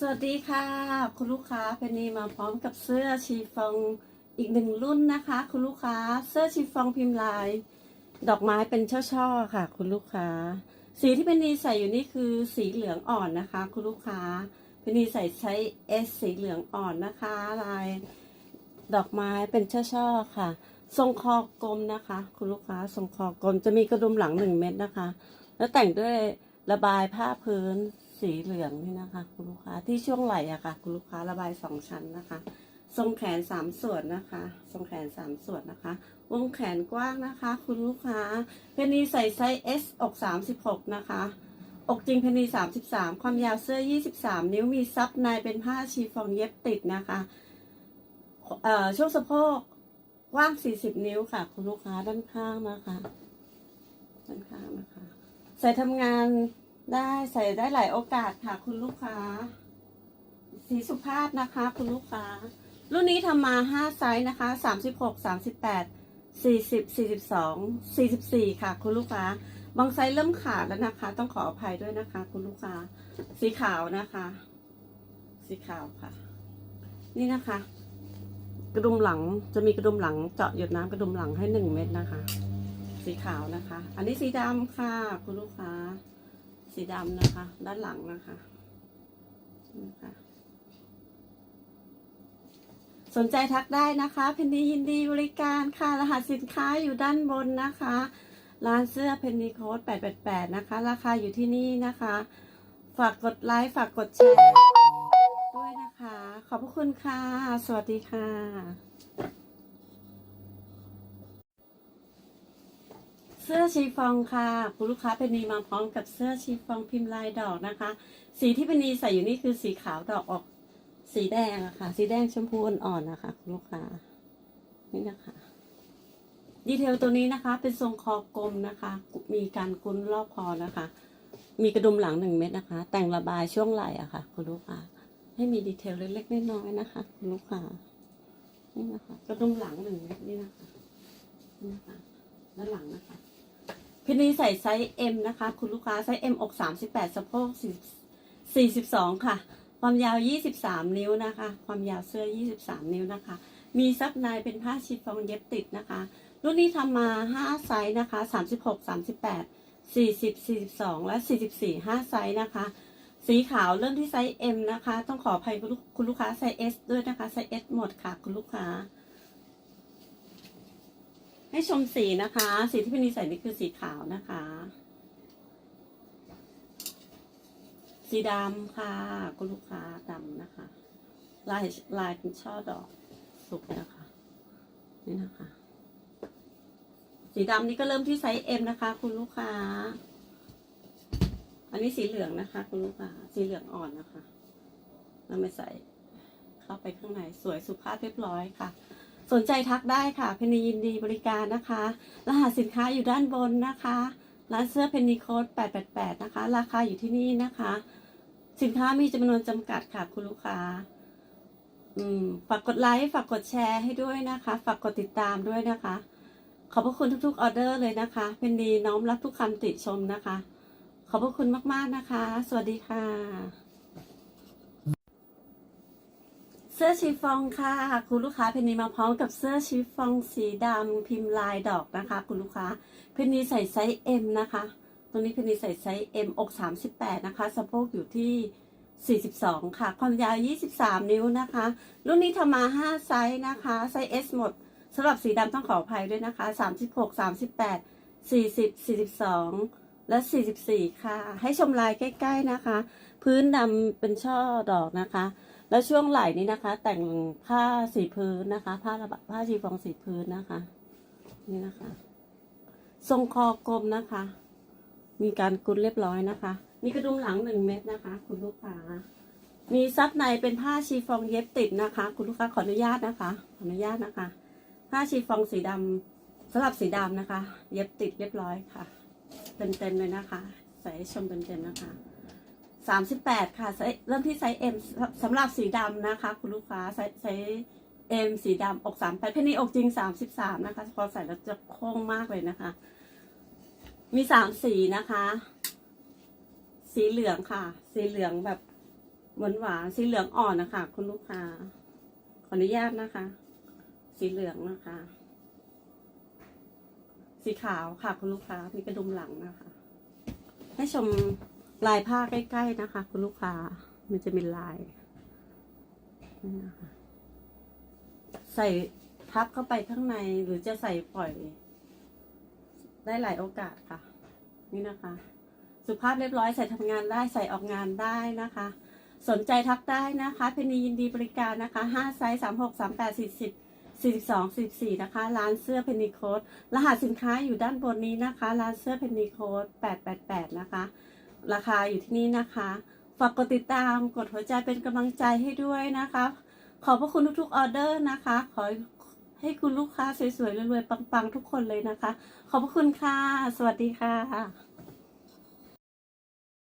สวัสดีค่ะ คุณลูกค้าเพนนีมาพร้อมกับเสื้อชีฟองอีกหนึ่งรุ่นนะคะ คุณลูกค้าเสื้อชีฟองพิมพ์ลาย ดอกไม้เป็นช่อๆค่ะ คุณลูกค้า สีที่เพนนีใส่อยู่นี่คือสีเหลืองอ่อนนะคะ คุณลูกค้าเพนนีใส่ใช้ S สีเหลืองอ่อนนะคะ ลาย ดอกไม้เป็นช่อๆค่ะ ทรงคอกลมนะคะ คุณลูกค้าทรงคอกลมจะมีกระดุมหลังหนึ่งเม็ดนะคะ แล้วแต่งด้วยระบายผ้าพื้น สีเหลืองนี่นะคะ คุณลูกค้าที่ช่วงไหล่อะค่ะ คุณลูกค้าระบายสองชั้นนะคะ ทรงแขนสามส่วนนะคะทรงแขนสามส่วนนะคะ วงแขนกว้างนะคะ คุณลูกค้า เพนนีใส่ไซส์ S อกสามสิบหกนะคะอกจริงเพนนีสามสิบสามความยาวเสื้อยี่สิบสามนิ้วมีซับในเป็นผ้าชีฟองเย็บติดนะคะเอ่อช่วงสะโพกกว้าง40นิ้วค่ะ คุณลูกค้าด้านข้างนะคะ ด้านข้างนะคะ ใส่ทำงาน ได้ใส่ได้หลายโอกาสค่ะ คุณลูกค้า สีสุภาพนะคะ คุณลูกค้า รุ่นนี้ทำมา5ไซส์นะคะ36 38 40 42 44ค่ะ คุณลูกค้า บางไซส์เริ่มขาดแล้วนะคะ ต้องขออภัยด้วยนะคะ คุณลูกค้า สีขาวนะคะ สีขาวค่ะ นี่นะคะ กระดุมหลังจะมีกระดุมหลังเจาะหยดน้ำกระดุมหลังให้หนึ่งเม็ดนะคะ สีขาวนะคะ อันนี้สีดำค่ะ คุณลูกค้า สีดำนะคะ ด้านหลังนะคะนี่ค่ะสนใจทักได้นะคะเพนนียินดีบริการค่ะ รหัสสินค้าอยู่ด้านบนนะคะ ร้านเสื้อเพนนีโค้ด888 นะคะ ราคาอยู่ที่นี่นะคะ ฝากกดไลค์ฝากกดแชร์ด้วยนะคะ ขอบพระคุณค่ะ สวัสดีค่ะ เสื้อชีฟองค่ะ คุณลูกค้าเพนนีมาพร้อมกับเสื้อชีฟองพิมพ์ลายดอกนะคะ สีที่เพนนีใส่อยู่นี่คือสีขาวดอกออก สีแดงอะค่ะ สีแดงชมพูอ่อนๆนะคะ คุณลูกค้า นี่นะคะ ดีเทลตัวนี้นะคะ เป็นทรงคอกลมนะคะ มีการกุ้นรอบคอนะคะ มีกระดุมหลังหนึ่งเม็ดนะคะ แต่งระบายช่วงไหล่อะค่ะ คุณลูกค้า ให้มีดีเทลเล็กๆน้อยๆนะคะ คุณลูกค้า นี่นะคะ กระดุมหลังหนึ่งเม็ดนี่นะคะนี่นะคะ ด้านหลังนะคะ พินีใส่ไซส์ M นะคะ คุณลูกค้าไซส์ M อก 38 สะโพก42 ค่ะ ความยาว 23 นิ้วนะคะ ความยาวเสื้อ 23 นิ้วนะคะ มีซับในเป็นผ้าชิฟฟองเย็บติดนะคะ รุ่นนี้ทำมา 5 ไซส์นะคะ 36 38 40 42 และ 44 5 ไซส์นะคะ สีขาวเริ่มที่ไซส์ M นะคะ ต้องขออภัยคุณลูกค้าไซส์ S ด้วยนะคะ ไซส์ S หมดค่ะ คุณลูกค้า ให้ชมสีนะคะ สีที่พี่นีใส่นี่คือสีขาวนะคะ สีดำค่ะคุณลูกค้าดำนะคะ ลายลายเป็นช่อดอกสุกนะคะ นี่นะคะ สีดำนี่ก็เริ่มที่ไซส์ M นะคะ คุณลูกค้า อันนี้สีเหลืองนะคะ คุณลูกค้า สีเหลืองอ่อนนะคะเราไม่ใส่เข้าไปข้างในสวยสุภาพเรียบร้อยค่ะ สนใจทักได้ค่ะ เพนนียินดีบริการนะคะ รหัสสินค้าอยู่ด้านบนนะคะ ร้านเสื้อเพนนีโค้ด888 นะคะ ราคาอยู่ที่นี่นะคะ สินค้ามีจำนวนจำกัดค่ะคุณลูกค้า อืม ฝากกดไลค์ ฝากกดแชร์ให้ด้วยนะคะ ฝากกดติดตามด้วยนะคะ ขอบพระคุณทุกๆออเดอร์เลยนะคะ เพนนีน้อมรับทุกคำติชมนะคะ ขอบพระคุณมากๆนะคะ สวัสดีค่ะ เสื้อชีฟองค่ะ คุณลูกค้าเพนนีมาพร้อมกับเสื้อชีฟองสีดำพิมพ์ลายดอกนะคะ คุณลูกค้าเพนนีใส่ไซส์ M นะคะตรงนี้เพนนีใส่ไซส์ M อก38 นะคะสะโพกอยู่ที่ 42 ค่ะ ความยาว 23 นิ้วนะคะ รุ่นนี้ทำมา 5 ไซส์นะคะ ไซส์ S หมดสำหรับสีดำต้องขออภัยด้วยนะคะ 36 38 40 42 และ 44 ค่ะ ให้ชมลายใกล้ ๆนะคะ พื้นดำเป็นช่อดอกนะคะ แล้วช่วงไหล่นี้นะคะ แต่งผ้าสีพื้นนะคะ ผ้าระบผ้าชีฟองสีพื้นนะคะ นี่นะคะ ทรงคอกลมนะคะ มีการกุนเรียบร้อยนะคะ มีกระดุมหลังหนึ่งเม็ดนะคะ คุณลูกค้ามีซับในเป็นผ้าชีฟองเย็บติดนะคะ คุณลูกค้าขออนุญาตนะคะขออนุญาตนะคะ ผ้าชีฟองสีดำสำหรับสีดำนะคะ เย็บติดเรียบร้อยค่ะเต็มๆเลยนะคะ ใส่ให้ชมเต็มๆนะคะ สามสิบแปดค่ะเริ่มที่ไซส์ M สำหรับสีดำนะคะ คุณลูกค้าไซส์ไซส์ M สีดำอกสามแปดเพนนี่อกจริงสามสิบสามนะคะ พอใส่แล้วจะโค้งมากเลยนะคะ มีสามสีนะคะ สีเหลืองค่ะ สีเหลืองแบบหวานหวานสีเหลืองอ่อนนะคะ คุณลูกค้า ขออนุญาตนะคะ สีเหลืองนะคะ สีขาวค่ะ คุณลูกค้ามีกระดุมหลังนะคะ ให้ชม ลายผ้าใกล้ๆนะคะ คุณลูกค้า มันจะมีลายนี่นะคะใส่ทับเข้าไปข้างในหรือจะใส่ปล่อย ได้หลายโอกาสค่ะ นี่นะคะ สุภาพเรียบร้อยใส่ทำงานได้ใส่ออกงานได้นะคะ สนใจทักได้นะคะเพนียินดีบริการนะคะห้าไซส์สามหกสามแปดสี่สิบสี่สิบสองสี่สี่นะคะ ร้านเสื้อเพนนีโค้ดรหัสสินค้าอยู่ด้านบนนี้นะคะ ร้านเสื้อเพนนีโค้ดแปดแปดแปดนะคะ ราคาอยู่ที่นี่นะคะ ฝากกดติดตามกดหัวใจเป็นกำลังใจให้ด้วยนะคะ ขอบพระคุณทุกๆออเดอร์นะคะ ขอให้คุณลูกค้าสวยๆรวยๆปังๆ ทุกคนเลยนะคะ ขอบพระคุณค่ะ สวัสดีค่ะ